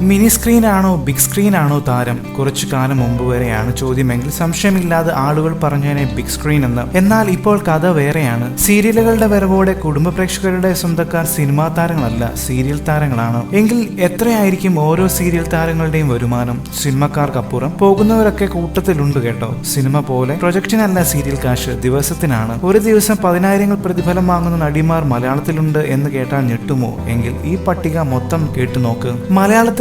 Mini സ്ക്രീനാണോ big സ്ക്രീനാണോ താരം? കുറച്ചു കാലം മുമ്പ് വരെയാണ് ചോദ്യമെങ്കിൽ സംശയമില്ലാതെ ആളുകൾ പറഞ്ഞതിനെ ബിഗ് സ്ക്രീൻ എന്ന്. എന്നാൽ ഇപ്പോൾ കഥ വേറെയാണ്. സീരിയലുകളുടെ വരവോടെ കുടുംബ പ്രേക്ഷകരുടെ സ്വന്തക്കാർ സിനിമാ താരങ്ങളല്ല സീരിയൽ താരങ്ങളാണ്. എങ്കിൽ എത്രയായിരിക്കും ഓരോ സീരിയൽ താരങ്ങളുടെയും വരുമാനം? സിനിമക്കാർക്കപ്പുറം പോകുന്നവരൊക്കെ കൂട്ടത്തിലുണ്ട് കേട്ടോ. സിനിമ പോലെ പ്രൊജക്ടിനല്ല സീരിയൽ കാശ് ദിവസത്തിനാണ്. ഒരു ദിവസം പതിനായിരങ്ങൾ പ്രതിഫലം വാങ്ങുന്ന നടിമാർ മലയാളത്തിലുണ്ട് എന്ന് കേട്ടാൽ ഞെട്ടുമോ? എങ്കിൽ ഈ പട്ടിക മൊത്തം കേട്ടു നോക്ക്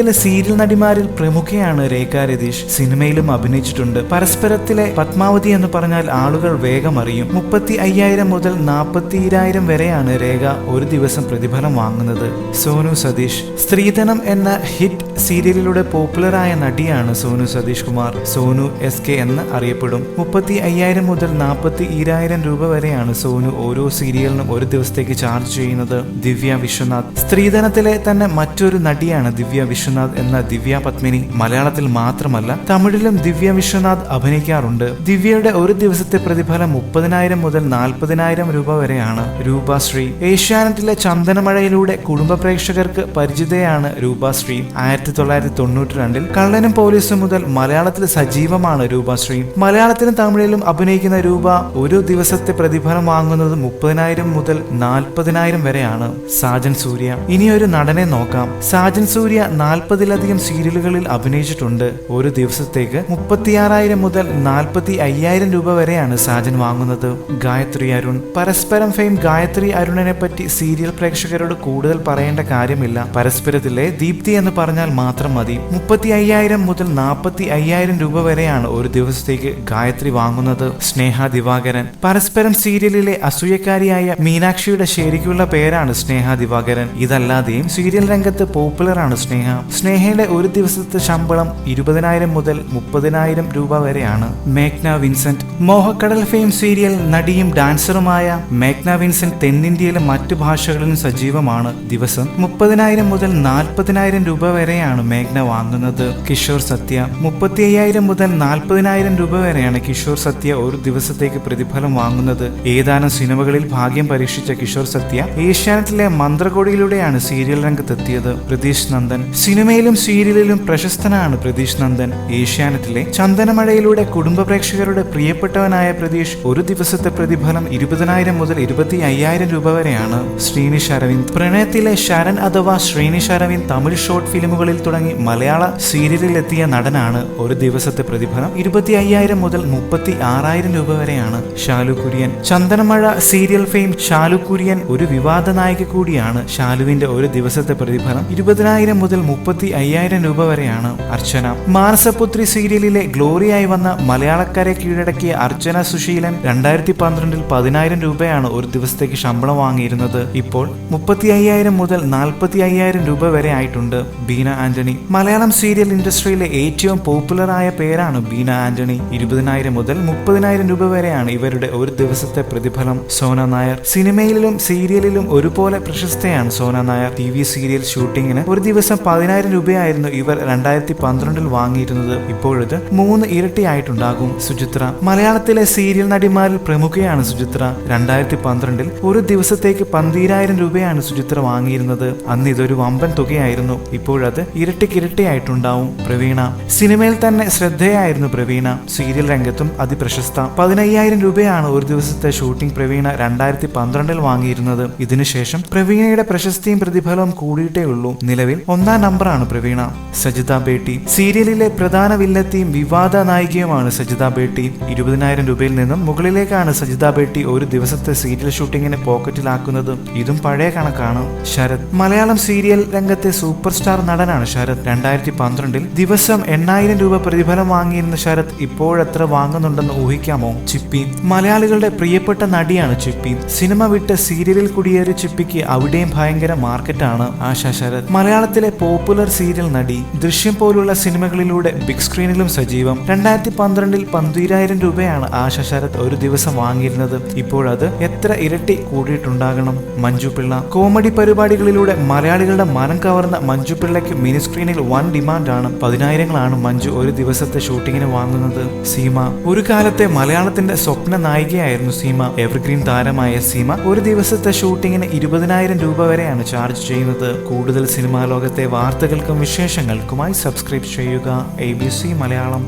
മലയാളത്തിലെ സീരിയൽ നടിമാരിൽ പ്രമുഖയാണ് രേഖ രതീഷ്. സിനിമയിലും അഭിനയിച്ചിട്ടുണ്ട്. പരസ്പരത്തിലെ പത്മാവതി എന്ന് പറഞ്ഞാൽ ആളുകൾ വേഗം അറിയും. മുപ്പത്തി അയ്യായിരം മുതൽ നാൽപ്പത്തിരായിരം വരെയാണ് രേഖ ഒരു ദിവസം പ്രതിഫലം വാങ്ങുന്നത്. സോനു സതീഷ്. സ്ത്രീധനം എന്ന ഹിറ്റ് സീരിയലിലൂടെ പോപ്പുലറായ നടിയാണ് സോനു സതീഷ് കുമാർ. സോനു എസ് കെ എന്ന് അറിയപ്പെടും. മുപ്പത്തി അയ്യായിരം മുതൽ നാൽപ്പത്തി ഈരായിരം രൂപ വരെയാണ് സോനു ഓരോ സീരിയലിനും ഒരു ദിവസത്തേക്ക് ചാർജ് ചെയ്യുന്നത്. ദിവ്യ വിശ്വനാഥ്. സ്ത്രീധനത്തിലെ തന്നെ മറ്റൊരു നടിയാണ് ദിവ്യ വിശ്വനാഥ്. എന്ന ദിവ്യ പത്മിനി മലയാളത്തിൽ മാത്രമല്ല തമിഴിലും ദിവ്യ വിശ്വനാഥ് അഭിനയിക്കാറുണ്ട്. ദിവ്യയുടെ ഒരു ദിവസത്തെ പ്രതിഫലം മുപ്പതിനായിരം മുതൽ നാൽപ്പതിനായിരം രൂപ വരെയാണ്. രൂപശ്രീ ഏഷ്യാനെറ്റിലെ ചന്ദനമഴയിലൂടെ കുടുംബ പ്രേക്ഷകർക്ക് പരിചിതയാണ് രൂപശ്രീ. ആയിരത്തി തൊള്ളായിരത്തി തൊണ്ണൂറ്റി രണ്ടിൽ കള്ളനും പോലീസും മുതൽ മലയാളത്തിൽ സജീവമാണ് രൂപശ്രീ. മലയാളത്തിലും തമിഴിലും അഭിനയിക്കുന്ന രൂപ ഒരു ദിവസത്തെ പ്രതിഫലം വാങ്ങുന്നത് മുപ്പതിനായിരം മുതൽ നാൽപ്പതിനായിരം വരെയാണ്. സാജൻ സൂര്യ. ഇനിയൊരു നടനെ നോക്കാം. സാജൻ സൂര്യ നാൽപ്പതിലധികം സീരിയലുകളിൽ അഭിനയിച്ചിട്ടുണ്ട്. ഒരു ദിവസത്തേക്ക് മുപ്പത്തിയാറായിരം മുതൽ നാൽപ്പത്തി അയ്യായിരം രൂപ വരെയാണ് സാജൻ വാങ്ങുന്നത്. ഗായത്രി അരുൺ. പരസ്പരം ഫെയിം ഗായത്രി അരുണിനെ പറ്റി സീരിയൽ പ്രേക്ഷകരോട് കൂടുതൽ പറയേണ്ട കാര്യമില്ല. പരസ്പരത്തിലെ ദീപ്തി എന്ന് പറഞ്ഞാൽ മാത്രം മതി. മുപ്പത്തി അയ്യായിരം മുതൽ നാൽപ്പത്തി അയ്യായിരം രൂപ വരെയാണ് ഒരു ദിവസത്തേക്ക് ഗായത്രി വാങ്ങുന്നത്. സ്നേഹ ദിവാകരൻ. പരസ്പരം സീരിയലിലെ അസൂയക്കാരിയായ മീനാക്ഷിയുടെ ശരിക്കുള്ള പേരാണ് സ്നേഹ ദിവാകരൻ. ഇതല്ലാതെയും സീരിയൽ രംഗത്ത് പോപ്പുലറാണ് സ്നേഹ. സ്നേഹയുടെ ഒരു ദിവസത്തെ ശമ്പളം ഇരുപതിനായിരം മുതൽ മുപ്പതിനായിരം രൂപ വരെയാണ്. മേഘ്ന വിൻസെന്റ്. മോഹക്കടൽ ഫെയിം സീരിയൽ നടിയും ഡാൻസറുമായ മേഘ്ന വിൻസെന്റ് തെന്നിന്ത്യയിലെ മറ്റു ഭാഷകളിലും സജീവമാണ്. ദിവസം മുപ്പതിനായിരം മുതൽ നാൽപ്പതിനായിരം രൂപ വരെയാണ് മേഘ്ന വാങ്ങുന്നത്. കിഷോർ സത്യ. മുപ്പത്തി അയ്യായിരം മുതൽ നാൽപ്പതിനായിരം രൂപ വരെയാണ് കിഷോർ സത്യ ഒരു ദിവസത്തേക്ക് പ്രതിഫലം വാങ്ങുന്നത്. ഏതാനും സിനിമകളിൽ ഭാഗ്യം പരീക്ഷിച്ച കിഷോർ സത്യ ഏഷ്യാനെറ്റിലെ മന്ത്രകോടിയിലൂടെയാണ് സീരിയൽ രംഗത്തെത്തിയത്. പ്രതീഷ് നന്ദൻ. സിനിമയിലും സീരിയലിലും പ്രശസ്തനാണ് പ്രതീഷ് നന്ദൻ. ഏഷ്യാനെറ്റിലെ ചന്ദനമഴയിലൂടെ കുടുംബ പ്രേക്ഷകരുടെ പ്രിയപ്പെട്ടവനായ പ്രതീഷ് ഒരു ദിവസത്തെ പ്രതിഫലം ഇരുപതിനായിരം മുതൽ ഇരുപത്തി അയ്യായിരം രൂപ വരെയാണ്. ശ്രീനിഷ് അരവിന്ദ് പ്രണയത്തിലെ ശരൺ അഥവാ ശ്രീനിഷ് അരവിന്ദ് തമിഴ് ഷോർട്ട് ഫിലിമുകളിൽ തുടങ്ങി മലയാള സീരിയലിലെത്തിയ നടനാണ് ഒരു ദിവസത്തെ പ്രതിഫലം ഇരുപത്തി അയ്യായിരം മുതൽ മുപ്പത്തി ആറായിരം രൂപ വരെയാണ്. ഷാലു കുര്യൻ ചന്ദനമഴ സീരിയൽ ഫെയിം ഷാലു കുര്യൻ ഒരു വിവാദ നായിക കൂടിയാണ്. ഷാലുവിന്റെ ഒരു ദിവസത്തെ പ്രതിഫലം ഇരുപതിനായിരം മുതൽ മുപ്പത്തി അയ്യായിരം രൂപ വരെയാണ് അർച്ചന. മാനസപുത്രി സീരിയലിലെ ഗ്ലോറിയായി വന്ന മലയാളക്കാരെ കീഴടക്കിയ അർച്ചന സുശീലൻ രണ്ടായിരത്തി പന്ത്രണ്ടിൽ പതിനായിരം രൂപയാണ് ഒരു ദിവസത്തേക്ക് ശമ്പളം വാങ്ങിയിരുന്നത്. ഇപ്പോൾ മുപ്പത്തി അയ്യായിരം മുതൽ നാൽപ്പത്തി അയ്യായിരം രൂപ വരെ ആയിട്ടുണ്ട് ബീന ആന്റണി. മലയാളം സീരിയൽ ഇൻഡസ്ട്രിയിലെ ഏറ്റവും പോപ്പുലർ ആയ പേരാണ് ബീന ആന്റണി. ഇരുപതിനായിരം മുതൽ മുപ്പതിനായിരം രൂപ വരെയാണ് ഇവരുടെ ഒരു ദിവസത്തെ പ്രതിഫലം. സോന നായർ. സിനിമയിലും സീരിയലിലും ഒരുപോലെ പ്രശസ്തയാണ് Sona Nair. T V serial ഷൂട്ടിങ്ങിന് ഒരു ദിവസം പതിനായിരം രൂപയായിരുന്നു ഇവർ രണ്ടായിരത്തി പന്ത്രണ്ടിൽ വാങ്ങിയിരുന്നത്. ഇപ്പോഴത് മൂന്ന് ഇരട്ടിയായിട്ടുണ്ടാകും. സുചിത്ര മലയാളത്തിലെ സീരിയൽ നടിമാരിൽ പ്രമുഖയാണ് സുചിത്ര. രണ്ടായിരത്തി പന്ത്രണ്ടിൽ ഒരു ദിവസത്തേക്ക് പന്തീരായിരം രൂപയാണ് സുചിത്ര വാങ്ങിയിരുന്നത്. അന്ന് ഇതൊരു വമ്പൻ തുകയായിരുന്നു. ഇപ്പോഴത് ഇരട്ടിക്കിരട്ടിയായിട്ടുണ്ടാവും. പ്രവീണ സിനിമയിൽ തന്നെ ശ്രദ്ധയായിരുന്നു പ്രവീണ. സീരിയൽ രംഗത്തും അതിപ്രശസ്ത. പതിനയ്യായിരം രൂപയാണ് ഒരു ദിവസത്തെ ഷൂട്ടിംഗ് പ്രവീണ രണ്ടായിരത്തി പന്ത്രണ്ടിൽ വാങ്ങിയിരുന്നത്. ഇതിനുശേഷം പ്രവീണയുടെ പ്രശസ്തിയും പ്രതിഫലവും കൂടിയിട്ടേ ഉള്ളൂ നിലവിൽ ഒന്നാം നമ്പറാണ് പ്രവീണ. സജിത ബേട്ടി. സീരിയലിലെ പ്രധാന വില്ലത്തെയും വിവാദ നായികയുമാണ് സജിത ബേട്ടി. ഇരുപതിനായിരം രൂപയിൽ നിന്നും മുകളിലേക്കാണ് സജിത ബേട്ടി ഒരു ദിവസത്തെ സീരിയൽ ഷൂട്ടിങ്ങിന് പോക്കറ്റിലാക്കുന്നത്. ഇതും പഴയ കണക്കാണ്. ശരത്. മലയാളം സീരിയൽ രംഗത്തെ സൂപ്പർ സ്റ്റാർ നടനാണ് ശരത്. രണ്ടായിരത്തി പന്ത്രണ്ടിൽ ദിവസം എണ്ണായിരം രൂപ പ്രതിഫലം വാങ്ങിയിരുന്ന ശരത് ഇപ്പോഴെത്ര വാങ്ങുന്നുണ്ടെന്ന് ഊഹിക്കാമോ? ചിപ്പി. മലയാളികളുടെ പ്രിയപ്പെട്ട നടിയാണ് ചിപ്പി. സിനിമ വിട്ട് സീരിയലിൽ കുടിയേറിയ ചിപ്പിക്ക് അവിടെയും ഭയങ്കര മാർക്കറ്റാണ്. ആശാ ശരത്. മലയാളത്തിലെ പോപ്പുലർ സീരിയൽ നടി ദൃശ്യം പോലുള്ള സിനിമകളിലൂടെ ബിഗ് സ്ക്രീനിലും സജീവം. രണ്ടായിരത്തി പന്ത്രണ്ടിൽ പന്തിരായിരം രൂപയാണ് ആശ ശരത് ഒരു ദിവസം വാങ്ങിയിരുന്നത്. ഇപ്പോഴത് എത്ര ഇരട്ടി കൂടിയിട്ടുണ്ടാകണം? മഞ്ജു പിള്ള. കോമഡി പരിപാടികളിലൂടെ മലയാളികളുടെ മനം കവർന്ന മഞ്ജു പിള്ളയ്ക്ക് മിനി സ്ക്രീനിൽ വൻ ഡിമാൻഡാണ്. പതിനായിരങ്ങളാണ് മഞ്ജു ഒരു ദിവസത്തെ ഷൂട്ടിങ്ങിന് വാങ്ങുന്നത്. സീമ. ഒരു കാലത്തെ മലയാളത്തിന്റെ സ്വപ്ന നായികയായിരുന്നു സീമ. എവർഗ്രീൻ താരമായ സീമ ഒരു ദിവസത്തെ ഷൂട്ടിങ്ങിന് ഇരുപതിനായിരം രൂപ വരെയാണ് ചാർജ് ചെയ്യുന്നത്. കൂടുതൽ സിനിമാ ലോകത്തെ വാർത്തകൾക്കും വിശേഷങ്ങൾക്കുമായി സബ്സ്ക്രൈബ് ചെയ്യുക. A B C Malayalam